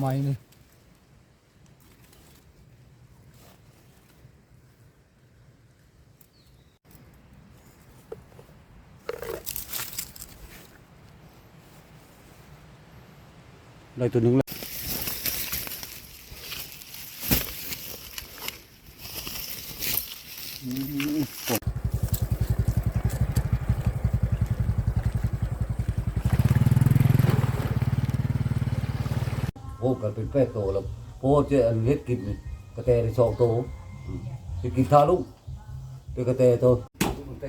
ไม้นี่ได้ตัวหนึ่งแล้วอืมโอ้ โอ้กันเป็นแป้โตแล้วโอ้เจอันเฮ็ดกินนี่กระแตได้สองโตอืมสิกินทาลุงเป็นกระแตโตกระแต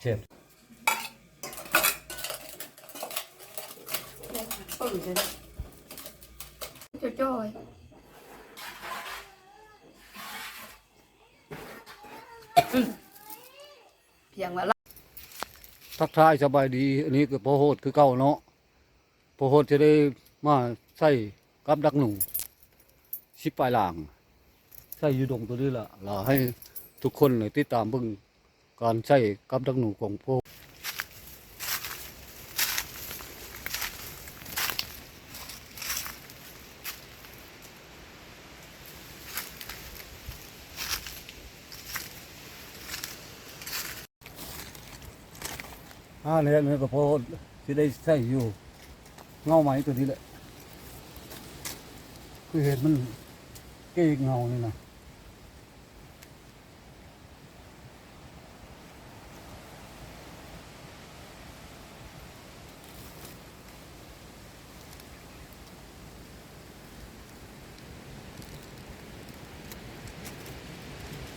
เจ็บปืนเลยจะจ้อยอืม เพียงว่าทักทายสบายดี อันนี้ก็พอโหดคือเก่าเนาะพอโหดจะได้มาใส่กับดักหนูชิปปลายหลางใส่อยูดงตัวนี้ละเราให้ทุกคนเลยติดตามเบิ่งการใช้กับดักหนูของพวก อ่าเนี่ยเนี่ยก็พอที่ได้ใส่อยู่ เงาไหมตัวนี้แหละคือเห็นมันเก้งเงานี่นะ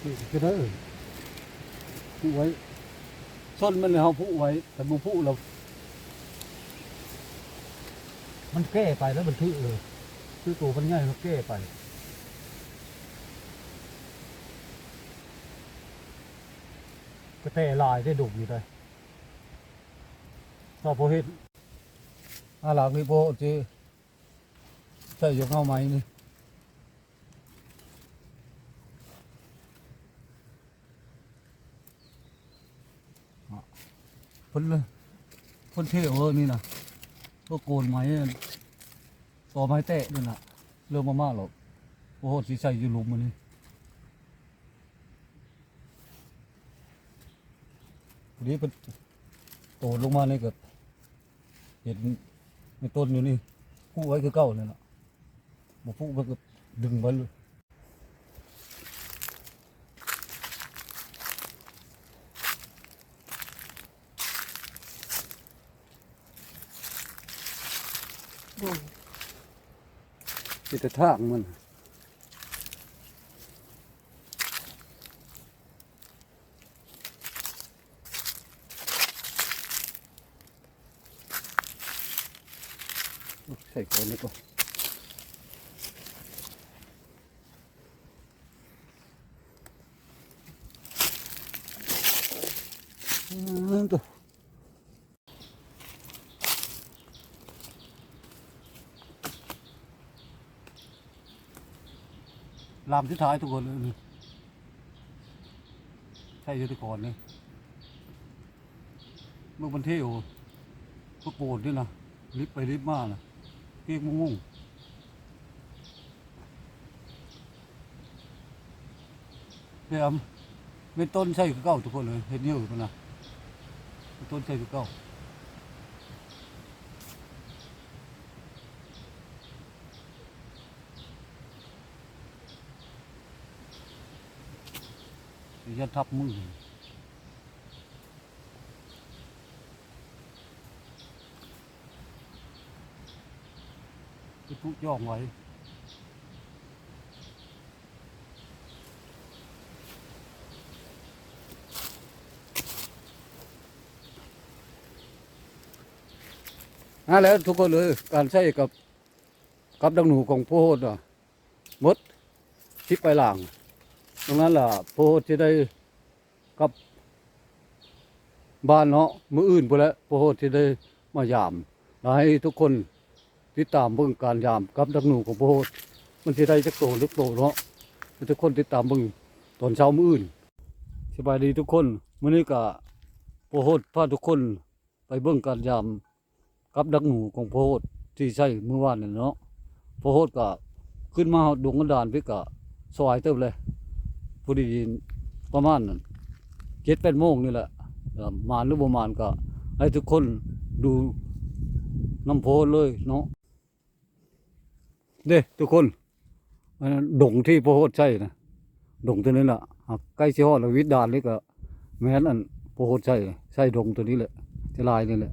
นี่ก็ได้ไว้ ส้นมันเนี่ยเขาผู้ไว้ แต่มันผู้เรามันแก้ไปแล้วมันทื่อเลยคือตัวมันง่ายมันแก้ไปก็แต่ลายได้ดุอยู่เลยต่อพอเห็นอาหลังนี่โบจีใส่ยกเข้าไม้นี่ พ่นเลยพ่นเท่เวอร์นี่นะก็โกนไม้ต่อไม้แตะนี่นะเรื่องมามากหรอกโอ้โหสีใสอยู่หลุมมันนี่ดีเป็นโตลงมาเลยก็เห็นในต้นอยู่นี่ผู้ไว้คือเก่าเลยนะมาผู้มันก็ดึงไว้เลย แต่ทางมันใส่คนนี้ก็อืมตัว ลามที่ท้ายทุกคนเลยนี่ใช่ยุทธกรนี่เมื่อวันเที่ยวพวกโกนนี่นะลิฟไปลิฟมานะเกียกมุ่งมุ่งเดี๋ยวเป็นต้นใช่คือเก้าทุกคนเลยเห็นเยอะมันนะเป็นต้นใช่คือเก้า ยันทับมือที่ทุกย่องไว้นั่นแหละทุกคนเลยการใช้กับกับดังหนูของโพดอะมดชิปไปหลัง ตรงนั้นล่ะโพดที่ได้กับบ้านเนาะมืออื่นไปแล้วโพดที่ได้มายามแล้วให้ทุกคนติดตามเบิ่งการยามกับดังหนูของโพดมันที่ได้จักโตหรือโตเนาะให้ทุกคนติดตามเบิ่งตอนเช้ามืออื่นสบายดีทุกคนมื้อนี้ก็โพโฮดพาทุกคนไปเบิ่งการยามกับดักหนูของโพโฮดที่ใช้เมื่อวานนี่เนาะโพโฮดก็ขึ้นมาดวงกระดานพี่ก็สวายเติบเลย พอดีประมาณเจ็ดแปดโมงนี่แหละมานหรือบ่มานก็ ให้ทุกคนดูน้ำโพเลยเนาะเด้ทุกคนอันนั้นดงที่โพโฮดใช่นะดงตัวนี้แหละใกล้ชิฮอดวิทย์ดานนี่ก็ แม้นอันโพโฮดใช่ใช่ดงตัวนี้แหละจะลายนี่แหละ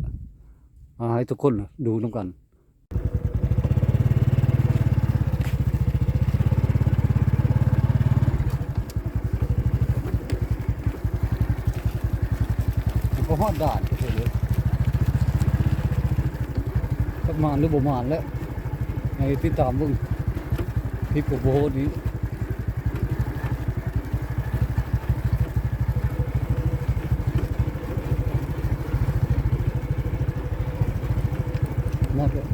ให้ทุกคนดูน้ำกัน ฮอดด่านไปเลยประมาณหรือบ่มาณแล้วในติดตามเบิ่งคลิปกับโบโฮนี้หมดแล้ว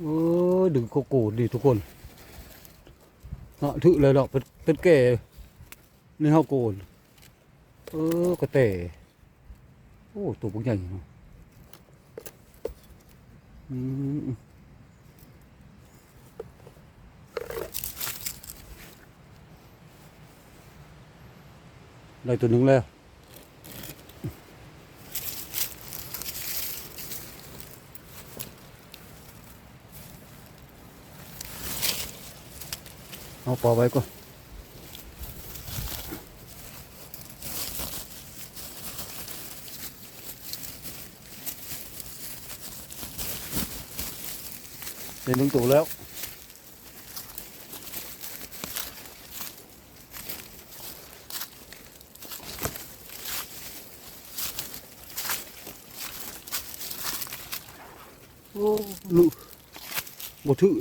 เออดึงโกโก้ดีทุกคนเนาะถือเลยดอกเป็นเป็นแก่นี่เฮาโกนเออกระเตะโอ้ตัวพวกใหญ่เนาะอืมได้ตัวหนึ่งแล้ว เอาปอไว้ก่อนเห็นลุงตู่แล้ว โอ้ลูกบ่ถือ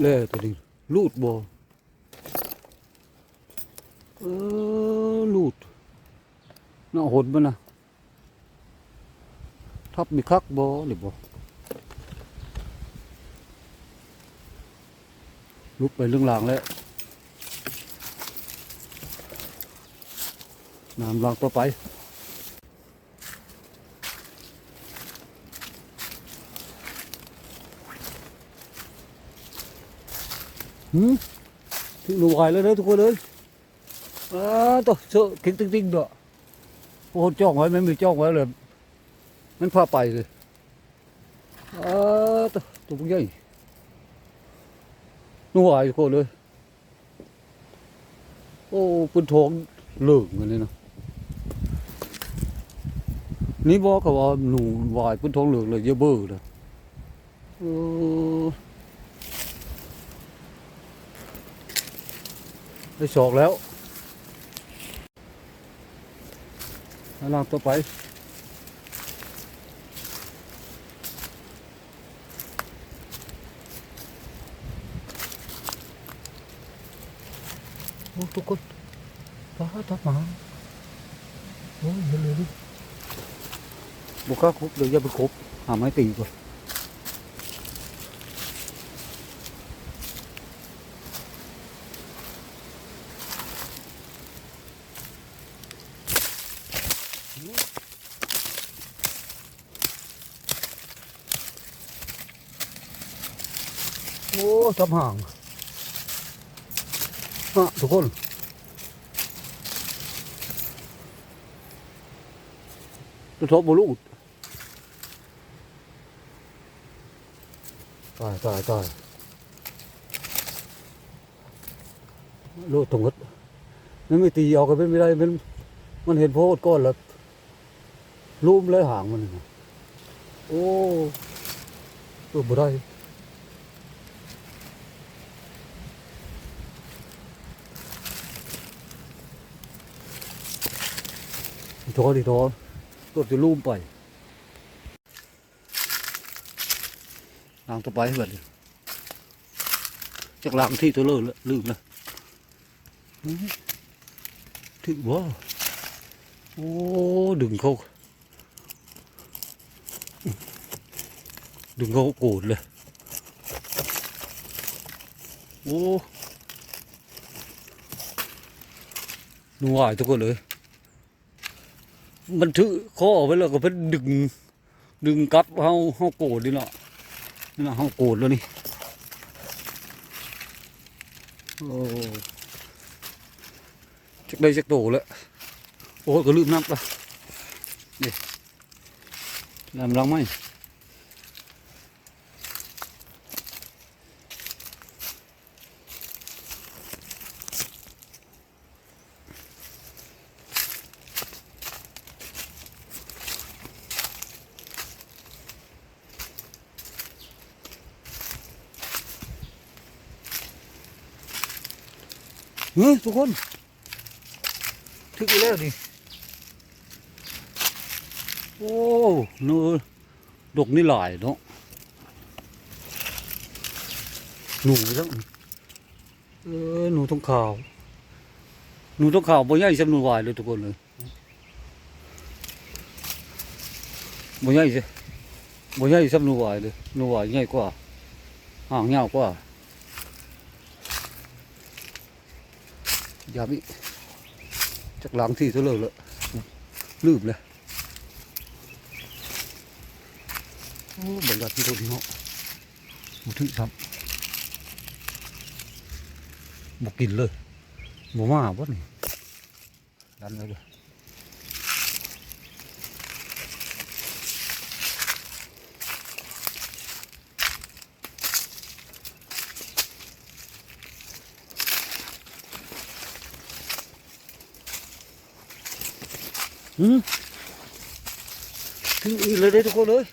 เลยตัวนี้ลูดบ่เออลูดน่าหดมันนะทับมีคักบ่หรือบ่ลุกไปเรื่องรางแล้วน้ำรางต่อไปหืมถึงหนูไหวแล้วเด้อทุกคนเลย เออตัวเสือทิ้งติ้งติ้งด้วยโอ้จ้องไว้ไม่มีจ้องไว้เลย มันพาไปเลยเออตัวตัวพวกใหญ่นัวไอ้คนเลย โอ้ปืนทองเหลืองเนเลยนะนี่บอกกับว่าหนูวายปืนทองเหลืองเลยเยอะเบอร์เลยได้สอกแล้ว แล้วลองต่อไปโอ้ทุกคนป้าทับหมาโอ้ยเห็นเลยดิบุกเข้าครบเดี๋ยวจะไปครบหาไม้ตีก่อน ทับห่างอะทุกคนตัวทบบลูดตายตายตายลูดตรงนัดมันไม่ตีเอากันเป็นไม่ได้มันมันเห็นโพดก้อนแล้วลุ่มเลยห่างมัน โอ้ตัวบ่ได้ ทอดิท้อตัวจะลุ่มไปลางต่อไปแบบนี้จากล้างที่ตัวเลิศลืมเลยถือถึงว่าโอ้ดึงเขาดึงเขาโกรธเลยโอ้หนูหวายทุกคนเลย มันถือคอไว้แล้วก็เพิ่นดึง ดึงกลับเฮาเฮาโกรธนี่เนาะนี่เนาะเฮาโกรธแล้วนี่โอ้จักได้จักโตแล้วโอ้ก็ลืมนับละนี่น้ำลังไหม เฮ้ยทุกคนถึงอีกแล้วดิโอ้นื้อดกนี่หลายเนาะหนูทั้งเออหนูต้องขาวหนูต้องขาวบ่ใหญ่สำหนูวายเลยทุกคนเลยบ่ใหญ่สิบ่ใหญ่สำหนูวายเลยหนูวายใหญ่กว่าห่างยาวกว่า ยามิจากหลังที่เท่าเลยละลืมเลยโอ้บรรยากาศที่ตรงนี้เนาะบุถึงซ้ำบกินเลยบมาบ่นี่ดันเลยเลยหืม ถึงอีกเลยเด้ทุกคนเลย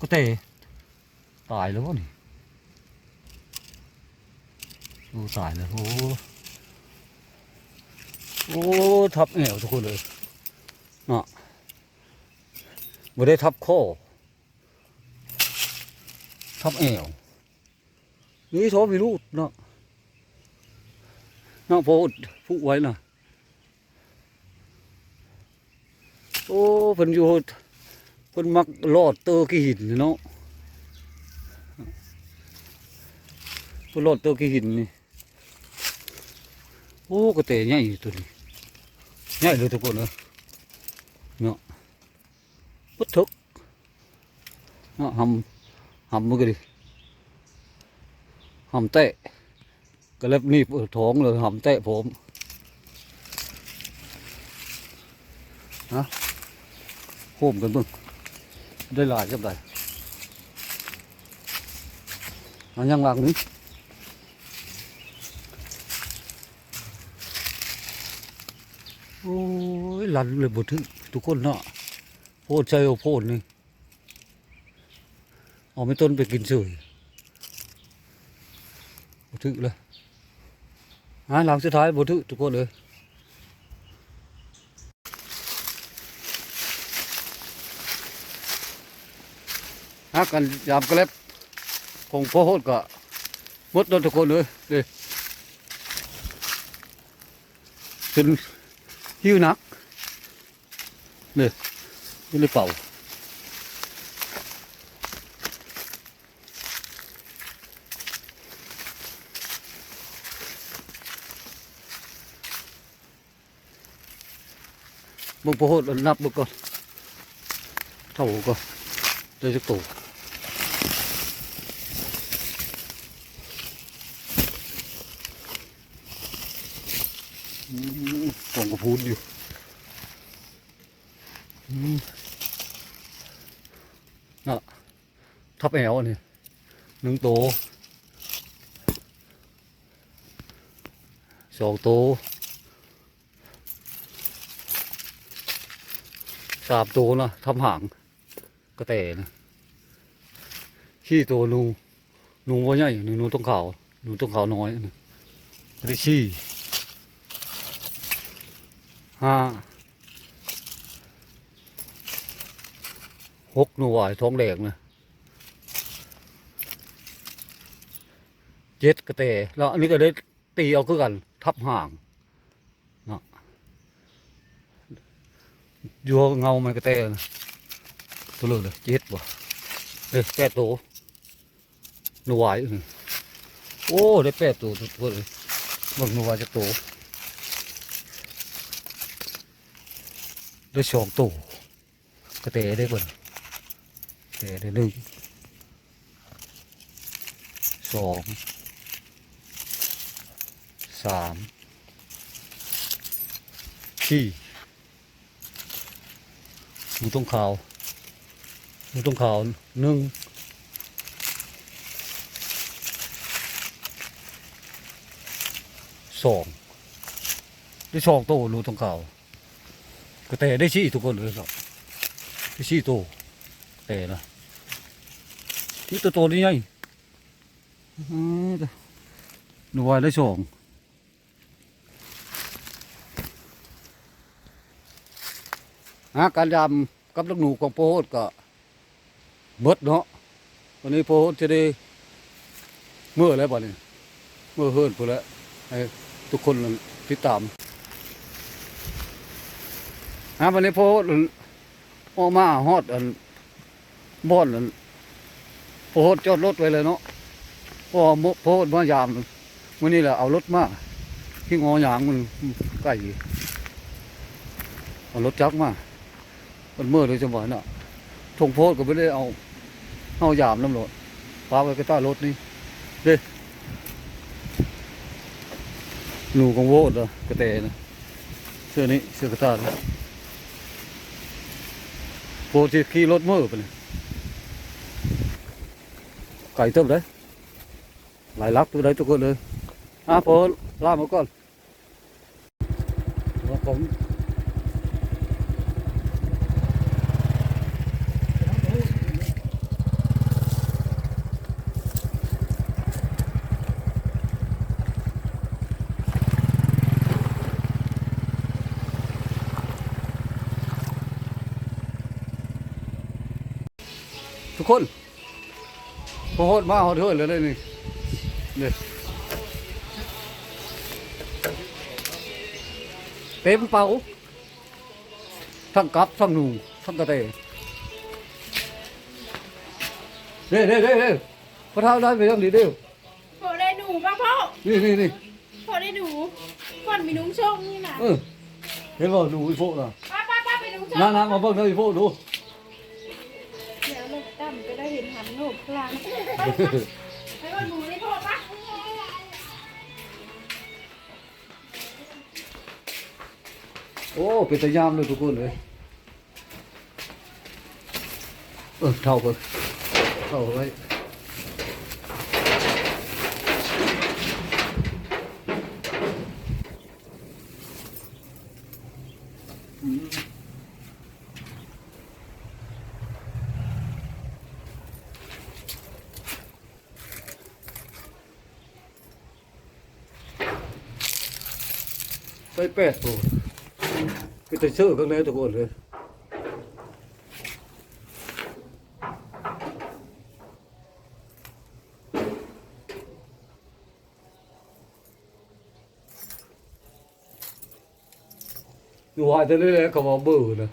ก็เตะตายแล้ววะนี่โอ้ตายแล้วโอ้โอ้ทับแอวทุกคนเลยเนาะไม่ได้ทับข้อทับแอวนี่โทมีลูกเนาะเนาะพอพูดไว้น่ะ โอ้เพิ่นอยู่เพิ่นมักลอดเตอกี่หินเนาะเพิ่นลอดเตอกี่หินนี่โอ้ก็แต่ใหญ่ตัวนี้ใหญ่เลยทุกคนเนาะเนาะพุทธกเนาะหำหำมือกันดิหำเตะก็เล็บนี่ปิดท้องเลยหำเตะผม โฮมกันเบิ่งได้หลายจังไดอันยังวางนี้โอ้ยหลันเลยบ่ถึงทุกคนเนาะโพดใจเอโพดนี่เอาไม่ต้นไปกินเฉยบ่ถึงเลยอ่าหลังสุดท้ายบ่ถึงทุกคนเลย ฮักกันยามกระเล็บคงพ่อโหดก็มดโดนทุกคนเลยเลยจนหิวนักเลยนี่เลยเป่าบุกพ่อโหดนับบุกก่อนเท่าก่อนได้สักตัว อืมก ล่องกระพูนอยู่น่ะทับแอวนี่หนึ่งโตสองโตสามตัวนะทำหางกระแตนะขี้ตัวนูนูว่าใหญ่หนูนูต้องขาวหนูต้องขาวน้อยนะไม่ได้ขี้ ห้าหกหน่วยท้องเหล็กนะเจ็ดกระเตะแล้วอันนี้ก็ได้ตีเอาคือกัน ทับห่างเนาะยัวเงามันกระเตะตัวเลือกเลยเจ็ดบ่เด็กแปดตัวหน่วยโอ้ได้แปดตัวตัวเลยบางหน่วยจะตัว ได้สองตัวก็เตะได้บ่นเตะได้หนึ่งสองสามสี่หมูต้งขาวหมูต้งขาวหนึ่งสองได้สองโตหนูต้งขาว ก็แต่ได้ชี้ทุกคนเลยครับได้ชี้โตแต่นะที่ตัวโตนี่ไงหนูวายได้สองฮะการดำกับลูกหนูของโพดก็เบิดเนาะวันนี้โพดจะได้เมื่อแล้วบ่เนี่ยเมื่อเฮิร์นพูดแล้วให้ทุกคนติดตาม ฮะวันนี้โพดออกมาฮอดอันบ่อนอันโพดจอดรถไว้เลยเนาะพอโพดมายามวันนี้แหละเอารถมาที่งอหยางมันใกล้เอารถจักมามันเมื่อเลยจังหวะน่ะทงโพดก็ไม่ได้เอาเอายามน้ำรถปาไว้ก็ใต้รถนี่เด้หนูของโวดเหรอกระเตนะเสื้อนี้เสื้อกระตาด โปรที่ขี่รถมือไปเลยไก่เติมเลยหลายลักตัวใดตัวคนเลยอะโปรล่ามาก่อนผม คนพอโหดมาหอดเถิดเลยเลยนี่นี่เต็มเป่าทั้งกับทั้งหนูทั้งกระเตงเด้เด้เด้เด้พระเท้าได้ไปยังดีเด้วพอได้หนูป่ะพ่อนี่นี่นี่พอได้หนูก่อนมีนุ้งช่องนี่นะเออเห็นบ่หนูอีโฟน่ะป้าป้าป้าไปนุ้งช่องน้าน้ามาเบิ่งเด้ออีโฟดู ลางไปก่อนหนูได้พ่อปะโอ้ เป็นตะยามเลยทุกคนเลยเออเท่ากันเท่าไว้ ไปแปดตัวก็จะเชื่อข้างในทุกคนเลยอยู่หายจะได้แล้วเขาบอกเบื่อนะ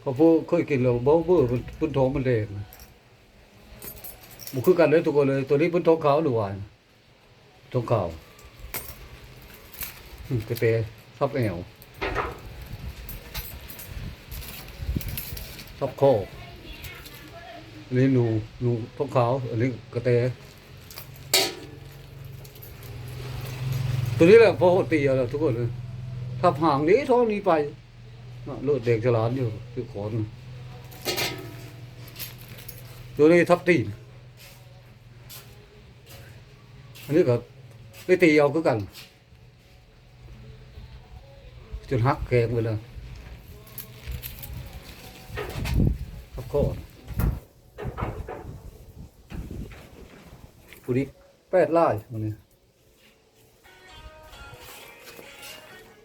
เขาพูดเคยกินแล้วบอเบื่อมันพื้นท้องมันแดงนะมันคือกันเลยทุกคนเลย ตัวนี้พื้นท้องขาวหรือหวานท้องขาว กระเตะชอบแอวชอบโคอันนี้หนูหนูท้องขาวอันนี้กระเตตัวนี้แหละพอตีอาแล้วทุกคนเลยทับห่างนี้ท้องนี้ไปเลือดเด็กฉลาดอยู่คือขอนตัวนี้ทับตีนอันนี้ก็ได้ตีเอาคือกัน จนหักแขงไปเลยครับข้อผู้นี้แปดลายมันนี่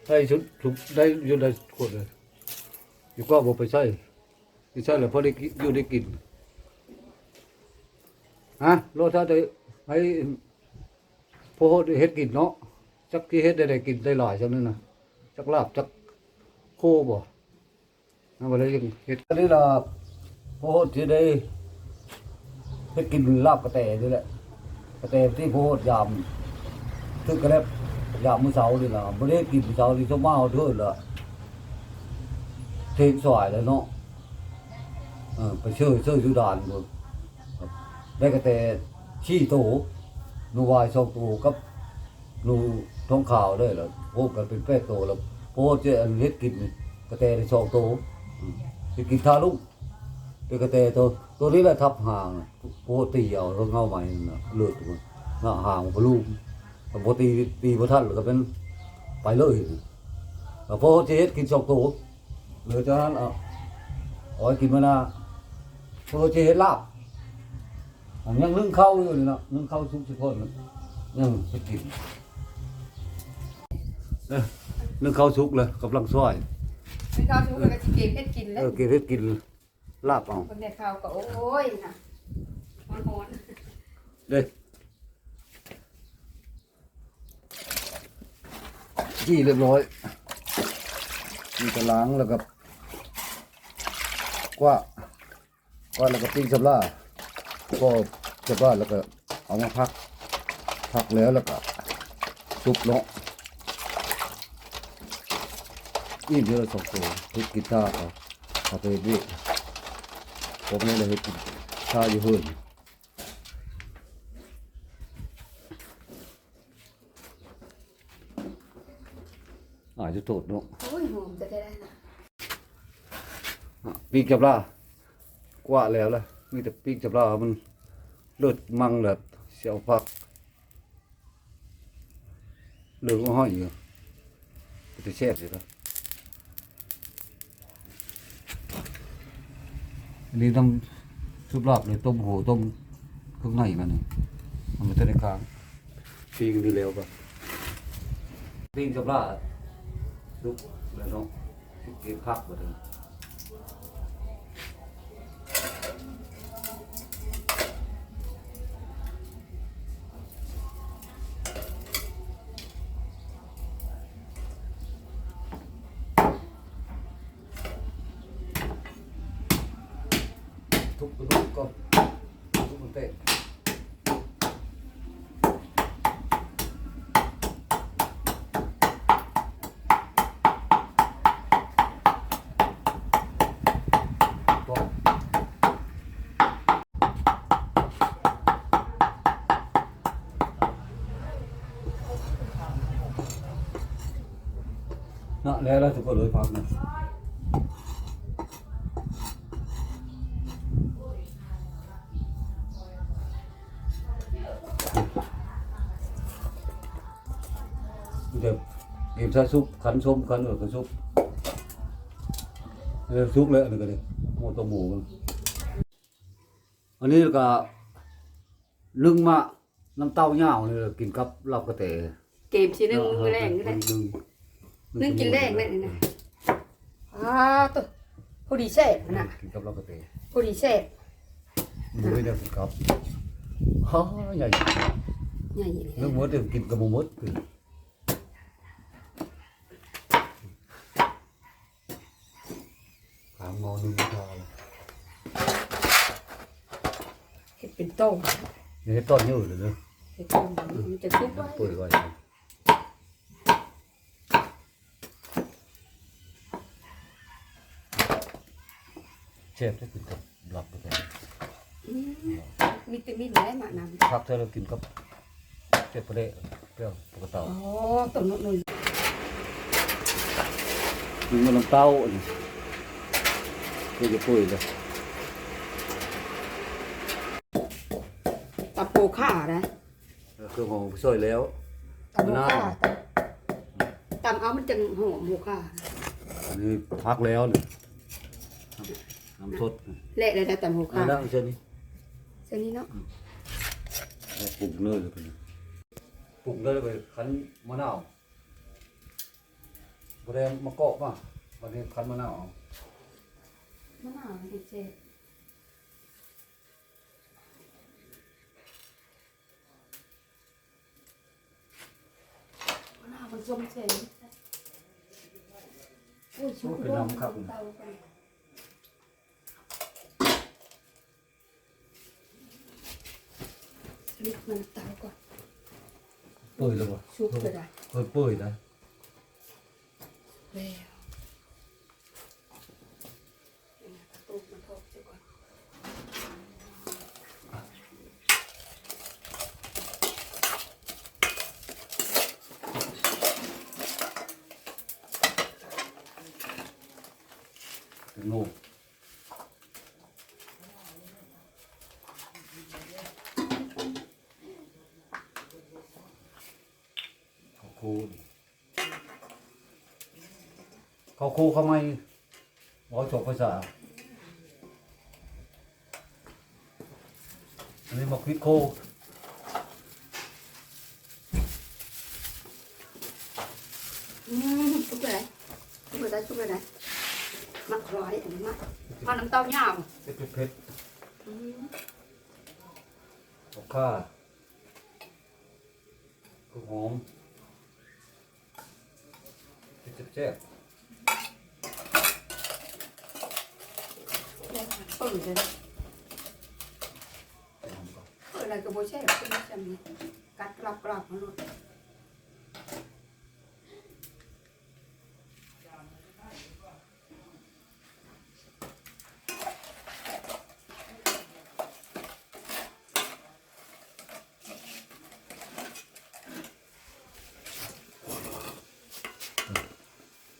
ได้ชุดถูกได้ยุได้ขวดเลยอยู่ก็บอกไปใช่ไม่ใช่แล้วพอได้อยู่ได้กินฮะรถถ้าได้ให้พอเฮ็ดกินเนาะจักที่เฮ็ดได้ได้กินได้หลายจังนั้นนะ จักลาบจักโคบ่เอาไปเลยยังเฮ็ดอันนี้ล่ะโพดที่ได้เฮ็ดกินลาบกระแตนี่แหละกระแตที่โพดยามทึกกระเล็บยามมื้อเช้านี่ล่ะบ่ได้กินมื้อเช้านี่สมมาเอาเถิดล่ะเทงสวยแล้วเนาะเออไปเชื่อเชื่อยู่ด่านพุ่ได้กระแตชี้โตหนูวายสองโตกับหนู ท้องข่าวได้แล้วโพดกันเป็นแปดโตแล้วโพดจะอันเฮ็ดกินกระแตได้สองโตไปกินทาลุงไปกระเตตัวตัวนี้แหละทับห่างโปตีเอาแล้วเงาใหม่นะเลือดตัวหน้าห่างพลูกแต่โปตีตีพระท่านก็เป็นไปเลยแล้วพอเจ็ดกินสองโตเหลือจากนั้นเอาเอากินมานาพอเจ็ดลาบยังนึ่งเข้าอยู่นี่นะนึ่งเข้าวสุกสิคนยังจะกิน เอ้ยนึ่งข้าวสุกเลยกำลังซอยไม่เข้าทุกคนก็จะเก็บเฮ็ดกินเอแล้วอกินให้กินลาบเอาคนในข้าวก็โอ้ยนะมันหอนเด้จี้เรียบร้อยมีกระล้างแล้วก็กว่ากว่าแล้วก็ปิ้งสับล่าก็สับล่าแล้วก็เอามาพัก พักแล้วแล้วก็ซุปเนาะ นี่เดี๋ยวเราสองตัวเฮ็ดกีตาร์เอาเอาไปดิผมนี่เลยเฮ็ดกีตาร์อยู่เฮือนอาจจะโทษเนาะโอ้ยหอมจะได้ได้นะอะปีกจับลากว่าแล้วล่ะมีแต่ปีกจับลามันเลือดมังแบบเสียวพักเหลืองห้อยอยู่จะแช่บสิครับ อันนี้ต้องชุบลาบเลยต้มโหต้มเครื่องในมันนี่มันไม่ได้ในค้างปีกดีแล้วปะปีกจับลาชุบแล้วเนาะเก็บพักหมดเลย ทุบกระดูกก่อนทุบมันเตะก่อนน่ะแล้วแล้วทุก คนเลยพักนะเดี๋ยวเก็บซะซุปขันส้มขันเออขันซุปเออซุปเลยอันนี้ก็เลยหมูตัวหมูกันอันนี้ก็ลึงมะน้ำเต้าเหย้านี่กินกับลาบกระเตเก็บชิ้นหนึงมือแรงก็ได้นึ่ง นึ่งกินแรงเลยนี่นะอ้าวตัวพอดีแซ่บมันน่ะกินกับลาบกระเตพอดีแซ่บมือเนี่ยกินกับฮ่าใหญ่ใหญ่เลยเรื่องมดเดี๋ยวกินกับหมูมดกินขางงอหนึ่งพอเลยเฮ็ดเป็นต้มนี่ให้ต้นเยอะเลยเนอะเฮ็ดต้มมันจะซุปไว้เปิดไว้ เชฟได้กินกับหลับไปแต่อืมวิตามินได้มากนำพักเธอเรากินกับเจ็บประเดะเปรี้ยวปกติอ๋อต้นนุ่นกินกับน้ำเต้าอันนี้คือจะปุ้ยเลยๆตะโพข่านะเครื่องของช่วยแล้วตะโพข่าตำเอามันจังหอมโพข่าอันนี้พักแล้วเนี่ย น้ำสดเละเลยนะตำโพอัข่านนั้นเช่นนี้เส้นนี้เนาะแล้วปรุงเนื้อเลยไปเลยปรุงเนื้อเลยไปคั้นมะนาวบริเวณมะกอกป่ะวันนี้คั้นมะนาวเอามะนาวมันเจ็บมะนาวมันส้มเฉยโอ้ยชุบเป็นน้ำครับเตากัน นิดมันเตาก่อนเปื่อยแล้วบ่ชุบก็ได้เปื่อยเปื่อยนะแล้วตูมันทอดเสียก่อนเป็นโง่ข้าวโคดิข้าวโคเขาไม่บอกจบภาษาอันนี้บอกคิดโคอืมชุบไปไหนชุบไปไหนชุบไปไหนมักร้อยอันนี้มักเอาน้ำเต้าย่างเผ็ดเผ็ดอืมๆบอกข้าก็หอมเจ็บเจ็บ เปิดเลยเปิดอะไรก็บ่ใช่ก็ไม่จำนี่กัดกลับกลับมาหมด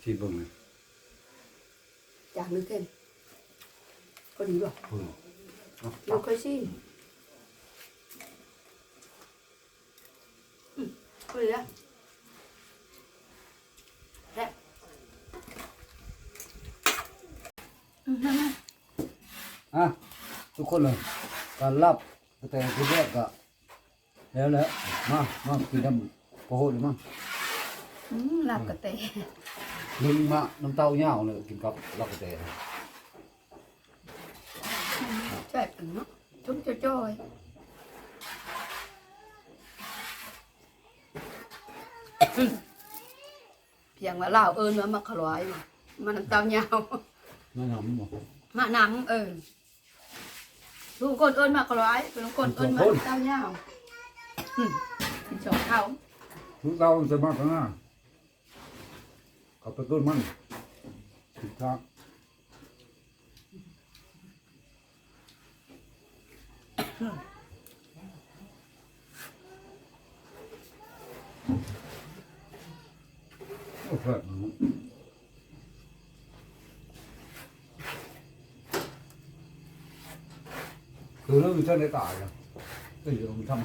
ที่เบิ่งนี่ จากนึกเห็นก็ดีป่ะ เพิ่ง เราเคยชิมอืมก็ดีแล้วแล้วอืมนั่นน่ะอะทุกคนเลยการรับแต่งคือแรกก็แล้วแหละมามากินน้ำโพดเลยมาอืมลาบกระเตะลึงมาน้ำเต้าเหย้าเลยกินกับลักกะเตะแซ่บอันเนาะ จุ๊บจ้อยๆอืมเพียงว่าเล่าวเอิญว่ามักขลอยมามันน้ำเต้ายาวแม่น้ำบ่มาหนังเอิญทุกคนเอิญมากร้อยเป็นคนเอิญมาเต้าเน่าวหึกินสองเท่าทุกเราจะมาข้างหน้าเขาไปต้นมันผิดทาง โอ้โหคือเรื่องมันจะได้ตายนะก็อยู่มันทำ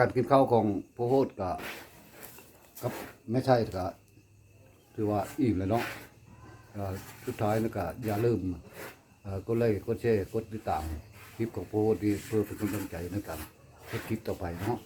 การกินข้าวของพู้โหดก็กับไม่ใช่ก็ถือว่าอิ่มเลยเนาะสุดท้ายนะก็อย่าลืมก็เล่กดแชร์กดติดตามคลิปของพู้โหดดีเพื่อเป็นกำลังใจในการคลิปต่อไปเนาะ